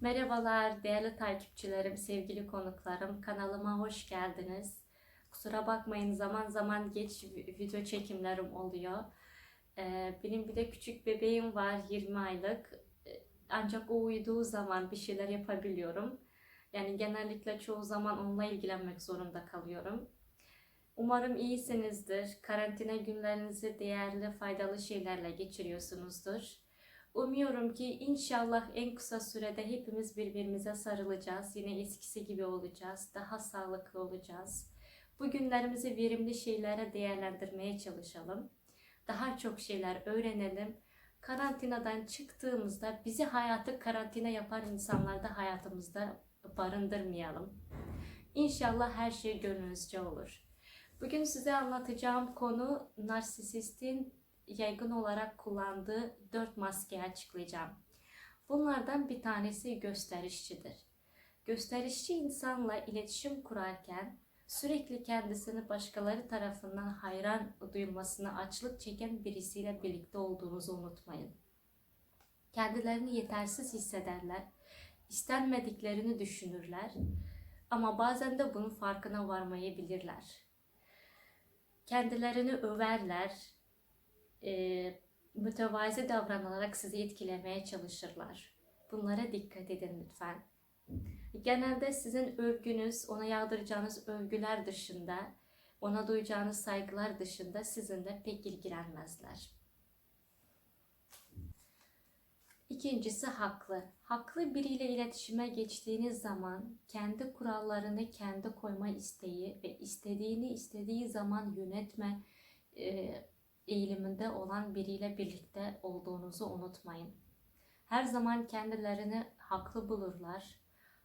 Merhabalar değerli takipçilerim, sevgili konuklarım. Kanalıma hoş geldiniz. Kusura bakmayın zaman zaman geç video çekimlerim oluyor. Ee, Benim bir de küçük bebeğim var 20 aylık. Ee, Ancak o uyuduğu zaman bir şeyler yapabiliyorum. Yani genellikle çoğu zaman onunla ilgilenmek zorunda kalıyorum. Umarım iyisinizdir. Karantina günlerinizi değerli, faydalı şeylerle geçiriyorsunuzdur. Umuyorum ki inşallah en kısa sürede hepimiz birbirimize sarılacağız. Yine eskisi gibi olacağız. Daha sağlıklı olacağız. Bu günlerimizi verimli şeylere değerlendirmeye çalışalım. Daha çok şeyler öğrenelim. Karantinadan çıktığımızda bizi hayatı karantina yapan insanlar da hayatımızda barındırmayalım. İnşallah her şey gönlünüzce olur. Bugün size anlatacağım konu narsisistin yaygın olarak kullandığı dört maskeyi açıklayacağım. Bunlardan bir tanesi gösterişçidir. Gösterişçi insanla iletişim kurarken sürekli kendisini başkaları tarafından hayran duyulmasına açlık çeken birisiyle birlikte olduğunuzu unutmayın. Kendilerini yetersiz hissederler, istenmediklerini düşünürler ama bazen de bunun farkına varmayabilirler. Kendilerini överler, e, mütevazi davranarak sizi etkilemeye çalışırlar. Bunlara dikkat edin lütfen. Genelde sizin övgünüz, ona yağdıracağınız övgüler dışında, ona duyacağınız saygılar dışında sizinle pek ilgilenmezler. İkincisi haklı. Haklı biriyle iletişime geçtiğiniz zaman kendi kurallarını kendi koyma isteği ve istediğini istediği zaman yönetme e, eğiliminde olan biriyle birlikte olduğunuzu unutmayın. Her zaman kendilerini haklı bulurlar.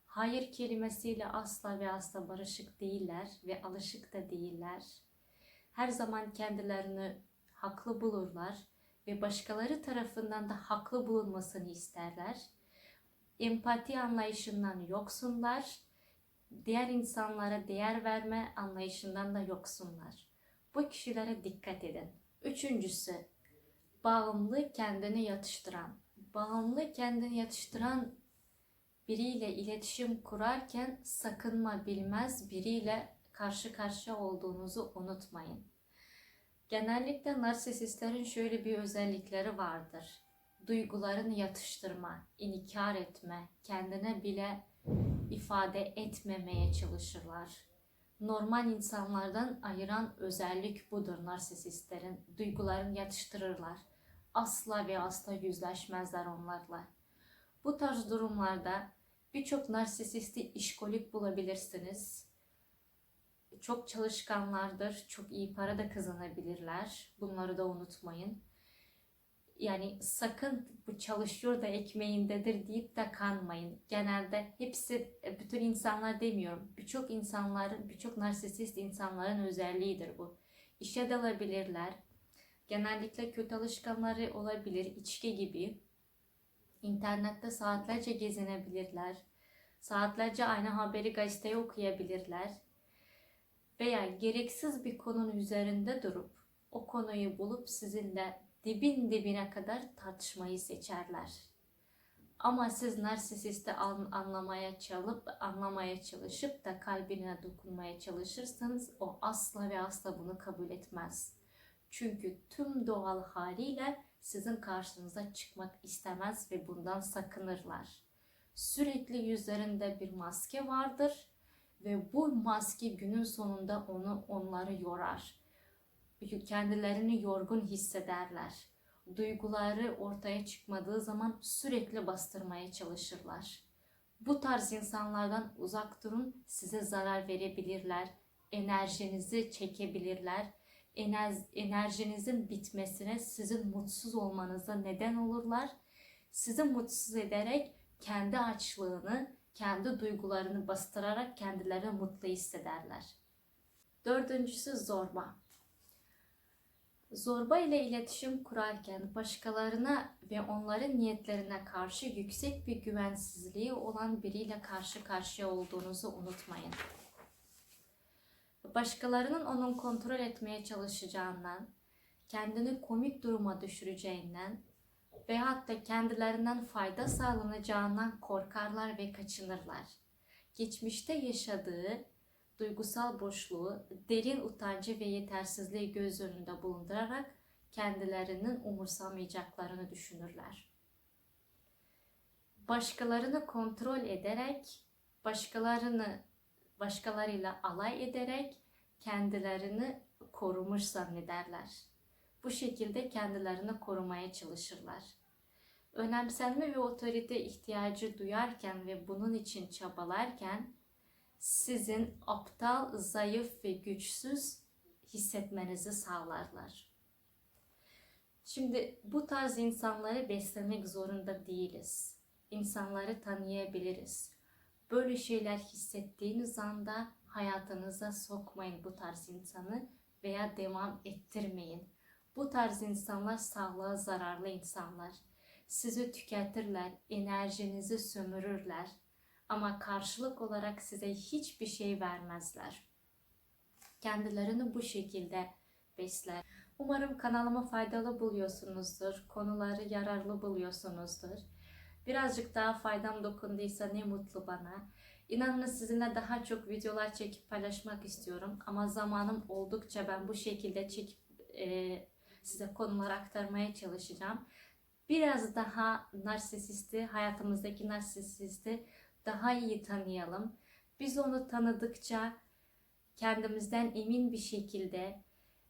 Hayır kelimesiyle asla ve asla barışık değiller ve alışık da değiller. Her zaman kendilerini haklı bulurlar ve başkaları tarafından da haklı bulunmasını isterler. Empati anlayışından yoksunlar. Diğer insanlara değer verme anlayışından da yoksunlar. Bu kişilere dikkat edin. Üçüncüsü, bağımlı kendini yatıştıran. Bağımlı kendini yatıştıran biriyle iletişim kurarken sakınma bilmez biriyle karşı karşıya olduğunuzu unutmayın. Genellikle narsisistlerin şöyle bir özellikleri vardır. Duygularını yatıştırma, inkar etme, kendine bile ifade etmemeye çalışırlar. Normal insanlardan ayıran özellik budur narsisistlerin. Duygularını yatıştırırlar. Asla ve asla yüzleşmezler onlarla. Bu tarz durumlarda birçok narsisisti işkolik bulabilirsiniz. Çok çalışkanlardır, çok iyi para da kazanabilirler. Bunları da unutmayın. Yani sakın bu çalışıyor da ekmeğindedir deyip de kanmayın. Genelde hepsi, bütün insanlar demiyorum. Birçok insanların, birçok narsisist insanların özelliğidir bu. İşe dalabilirler. Genellikle kötü alışkanları olabilir, içki gibi. İnternette saatlerce gezinebilirler. Saatlerce aynı haberi gazeteye okuyabilirler. Veya gereksiz bir konunun üzerinde durup o konuyu bulup sizinle dibin dibine kadar tartışmayı seçerler. Ama siz narsisisti anlamaya çalıp anlamaya çalışıp da kalbine dokunmaya çalışırsanız o asla ve asla bunu kabul etmez. Çünkü tüm doğal haliyle sizin karşınıza çıkmak istemez ve bundan sakınırlar. Sürekli yüzlerinde bir maske vardır ve bu maske günün sonunda onu onları yorar. Kendilerini yorgun hissederler. Duyguları ortaya çıkmadığı zaman sürekli bastırmaya çalışırlar. Bu tarz insanlardan uzak durun, size zarar verebilirler, enerjinizi çekebilirler enerjinizin bitmesine, sizin mutsuz olmanıza neden olurlar. Sizi mutsuz ederek kendi açlığını, kendi duygularını bastırarak kendilerini mutlu hissederler. Dördüncüsü zorba. Zorba ile iletişim kurarken başkalarına ve onların niyetlerine karşı yüksek bir güvensizliği olan biriyle karşı karşıya olduğunuzu unutmayın başkalarının onun kontrol etmeye çalışacağından, kendini komik duruma düşüreceğinden, veyahut da kendilerinden fayda sağlanacağından korkarlar ve kaçınırlar. Geçmişte yaşadığı duygusal boşluğu, derin utancı ve yetersizliği göz önünde bulundurarak kendilerinin umursamayacaklarını düşünürler. Başkalarını kontrol ederek, başkalarını başkalarıyla alay ederek kendilerini korumuş zannederler. Bu şekilde kendilerini korumaya çalışırlar. Önemsenme ve otorite ihtiyacı duyarken ve bunun için çabalarken sizin aptal, zayıf ve güçsüz hissetmenizi sağlarlar. Şimdi bu tarz insanları beslemek zorunda değiliz. İnsanları tanıyabiliriz. Böyle şeyler hissettiğiniz anda hayatınıza sokmayın bu tarz insanı veya devam ettirmeyin. Bu tarz insanlar sağlığa zararlı insanlar. Sizi tüketirler, enerjinizi sömürürler ama karşılık olarak size hiçbir şey vermezler. Kendilerini bu şekilde besler. Umarım kanalıma faydalı buluyorsunuzdur, konuları yararlı buluyorsunuzdur. Birazcık daha faydam dokunduysa ne mutlu bana. İnanın sizinle daha çok videolar çekip paylaşmak istiyorum ama zamanım oldukça ben bu şekilde çekip e, size konuları aktarmaya çalışacağım. Biraz daha narsisisti, hayatımızdaki narsisisti daha iyi tanıyalım. Biz onu tanıdıkça kendimizden emin bir şekilde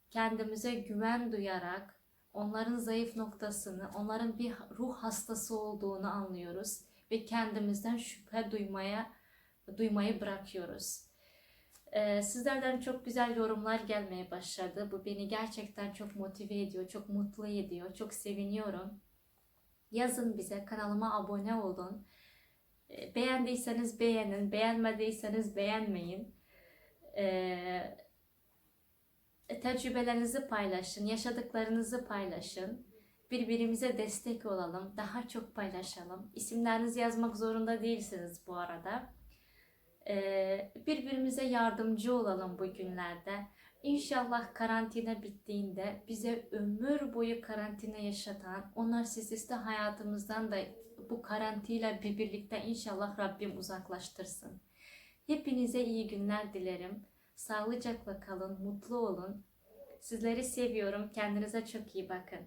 kendimize güven duyarak onların zayıf noktasını, onların bir ruh hastası olduğunu anlıyoruz ve kendimizden şüphe duymaya duymayı bırakıyoruz. Ee, sizlerden çok güzel yorumlar gelmeye başladı. Bu beni gerçekten çok motive ediyor, çok mutlu ediyor, çok seviniyorum. Yazın bize, kanalıma abone olun. Ee, beğendiyseniz beğenin, beğenmediyseniz beğenmeyin. Ee, tecrübelerinizi paylaşın, yaşadıklarınızı paylaşın. Birbirimize destek olalım, daha çok paylaşalım. İsimlerinizi yazmak zorunda değilsiniz bu arada. Ee, birbirimize yardımcı olalım bu günlerde. İnşallah karantina bittiğinde bize ömür boyu karantina yaşatan, o narsisisti hayatımızdan da bu karantina bir birlikte inşallah Rabbim uzaklaştırsın. Hepinize iyi günler dilerim. Sağlıcakla kalın, mutlu olun. Sizleri seviyorum. Kendinize çok iyi bakın.